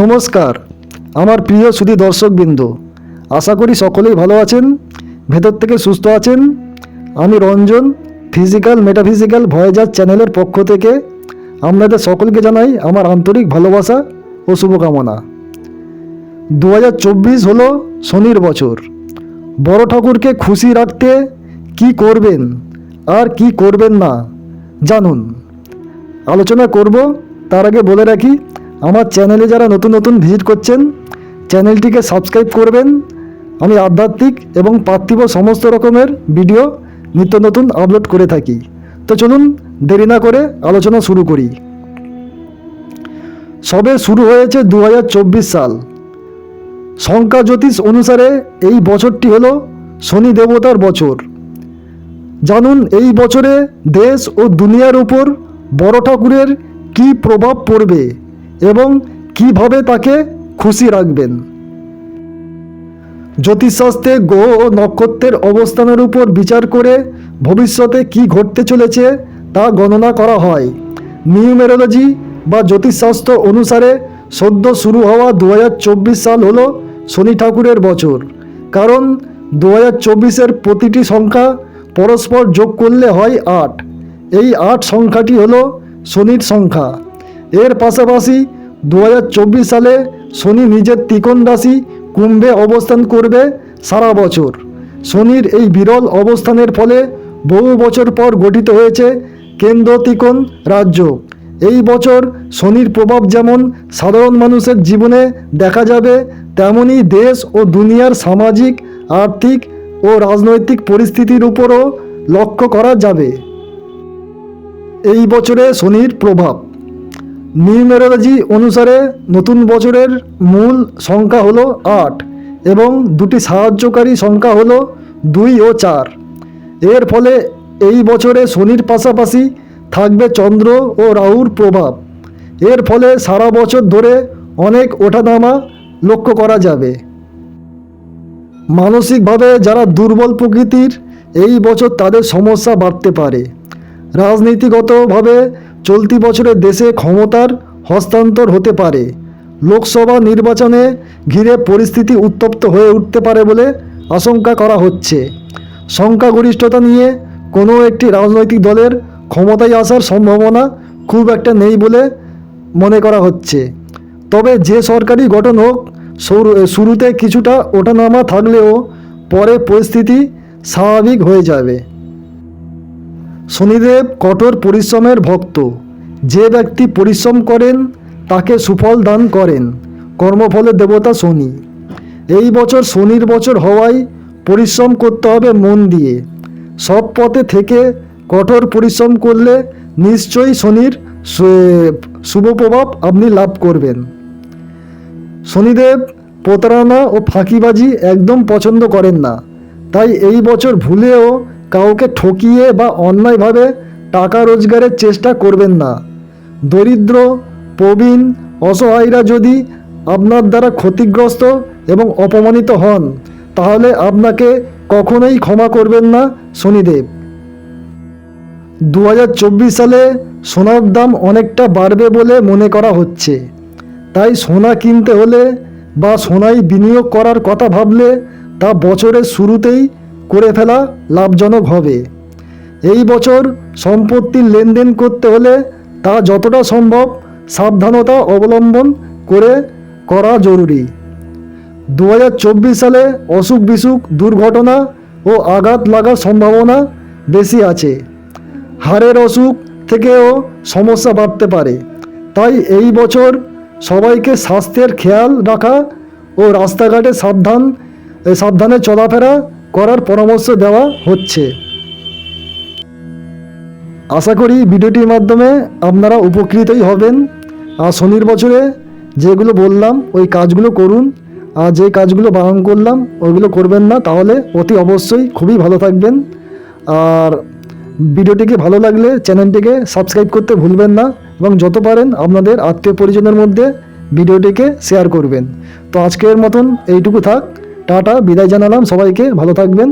নমস্কার, আমার প্রিয় সুধী দর্শকবৃন্দ, আশা করি সকলেই ভালো আছেন, ভেতর থেকে সুস্থ আছেন। আমি রঞ্জন ফিজিক্যাল মেটাফিজিক্যাল ভয়েজার চ্যানেলের পক্ষ থেকে আপনাদের সকলকে জানাই আমার আন্তরিক ভালোবাসা ও শুভকামনা। দু হাজার চব্বিশ হলো শনির বছর। বড় ঠাকুরকে খুশি রাখতে কি করবেন আর কি করবেন না, জানুন। আলোচনা করব, তার আগে বলে রাখি আমার চ্যানেলে যারা নতুন নতুন ভিজিট করছেন চ্যানেলটিকে সাবস্ক্রাইব করবেন। আমি আধ্যাত্মিক এবং পার্থিব সমস্ত রকমের ভিডিও নিত্য নতুন আপলোড করে থাকি। তো চলুন দেরি না করে আলোচনা শুরু করি। সবে শুরু হয়েছে দু হাজার চব্বিশ সাল। সংখ্যা জ্যোতিষ অনুসারে এই বছরটি হলো শনি দেবতার বছর। জানুন এই বছরে দেশ ও দুনিয়ার উপর বড় ঠাকুরের কী প্রভাব পড়বে? এবং কীভাবে তাকে খুশি রাখবেন? জ্যোতিষশাস্ত্রে গ্রহ ও নক্ষত্রের অবস্থানের উপর বিচার করে ভবিষ্যতে কি ঘটতে চলেছে তা গণনা করা হয়। নিউমেরোলজি বা জ্যোতিষশাস্ত্র অনুসারে সদ্য শুরু হওয়া দু হাজার চব্বিশ সাল হলো শনি ঠাকুরের বছর। কারণ দু হাজার প্রতিটি সংখ্যা পরস্পর যোগ করলে হয় আট। এই আট সংখ্যাটি হলো শনির সংখ্যা। এর পাশাপাশি দু হাজার চব্বিশ সালে শনি নিজের ত্রিকোণ রাশি কুম্ভে অবস্থান করবে সারা বছর। শনির এই বিরল অবস্থানের ফলে বহু বছর পর গঠিত হয়েছে কেন্দ্র ত্রিকোণ রাজ্য। এই বছর শনির প্রভাব যেমন সাধারণ মানুষের জীবনে দেখা যাবে তেমনই দেশ ও দুনিয়ার সামাজিক, আর্থিক ও রাজনৈতিক পরিস্থিতির উপরও লক্ষ্য করা যাবে। এই বছরে শনির প্রভাব নিউমেরোলজি অনুসারে নতুন বছরের মূল সংখ্যা হলো আট এবং দুটি সাহায্যকারী সংখ্যা হলো দুই ও চার। এর ফলে এই বছরে শনির পাশাপাশি থাকবে চন্দ্র ও রাহুর প্রভাব। এর ফলে সারা বছর ধরে অনেক ওঠানামা লক্ষ্য করা যাবে। মানসিকভাবে যারা দুর্বল প্রকৃতির, এই বছর তাদের সমস্যা বাড়তে পারে। রাজনীতিগতভাবে চলতি বছরে দেশে ক্ষমতার হস্তান্তর হতে পারে। লোকসভা নির্বাচনে ঘিরে পরিস্থিতি উত্তপ্ত হয়ে উঠতে পারে বলে আশঙ্কা করা হচ্ছে। সংখ্যাগরিষ্ঠতা নিয়ে কোনো একটি রাজনৈতিক দলের ক্ষমতায় আসার সম্ভাবনা খুব একটা নেই বলে মনে করা হচ্ছে। তবে যে সরকারি গঠন হোক শুরুতে কিছুটা ওঠানামা থাকলেও পরে পরিস্থিতি স্বাভাবিক হয়ে যাবে। শনিদেব কঠোর পরিশ্রমের ভক্ত। যে ব্যক্তি পরিশ্রম করেন, তাকে সুফল দান করেন। কর্মফলের দেবতা শনি। এই বছর শনির বছর হওয়ায় পরিশ্রম করতে হবে মন দিয়ে। সব পথে থেকে কঠোর পরিশ্রম করলে নিশ্চয়ই শনির শুভ প্রভাব আপনি লাভ করবেন। শনিদেব প্রতারণা ও ফাঁকিবাজি একদম পছন্দ করেন না। তাই এই বছর ভুলেও কাউকে ঠকিয়ে বা অন্যায়ভাবে টাকা রোজগারের চেষ্টা করবেন না। দরিদ্র, প্রবীণ, অসহায়রা যদি আপনার দ্বারা ক্ষতিগ্রস্ত এবং অপমানিত হন, তাহলে আপনাকে কখনোই ক্ষমা করবেন না, শনিদেব। দু হাজার চব্বিশ সালে সোনার দাম অনেকটা বাড়বে বলে মনে করা হচ্ছে। তাই সোনা কিনতে হলে বা সোনায় বিনিয়োগ করার কথা ভাবলে তা বছরের শুরুতেই করে ফেলা লাভজনক হবে। এই বছর সম্পত্তির লেনদেন করতে হলে তা যতটা সম্ভব সাবধানতা অবলম্বন করে করা জরুরি। দু হাজার চব্বিশ সালে অসুখ বিসুখ, দুর্ঘটনা ও আঘাত লাগার সম্ভাবনা বেশি আছে। হাড়ের অসুখ থেকেও সমস্যা বাড়তে পারে। তাই এই বছর সবাইকে স্বাস্থ্যের খেয়াল রাখা ও রাস্তাঘাটে সাবধান সাবধানে চলাফেরা করার পরামর্শ দেওয়া হচ্ছে। আশা করি ভিডিওটির মাধ্যমে আপনারা উপকৃতই হবেন। আর শনির বছরে যেগুলো বললাম, ওই কাজগুলো করুন। আর যে কাজগুলো বারণ করলাম, ওইগুলো করবেন না, তাহলে অতি অবশ্যই খুবই ভালো থাকবেন। আর ভিডিওটিকে ভালো লাগলে চ্যানেলটিকে সাবস্ক্রাইব করতে ভুলবেন না এবং যত পারেন আপনাদের আত্মীয় পরিজনের মধ্যে ভিডিওটিকে শেয়ার করবেন। তো আজকের মতন এইটুকু থাক। টাটা বিদায় জানালাম সবাইকে ভালো থাকবেন।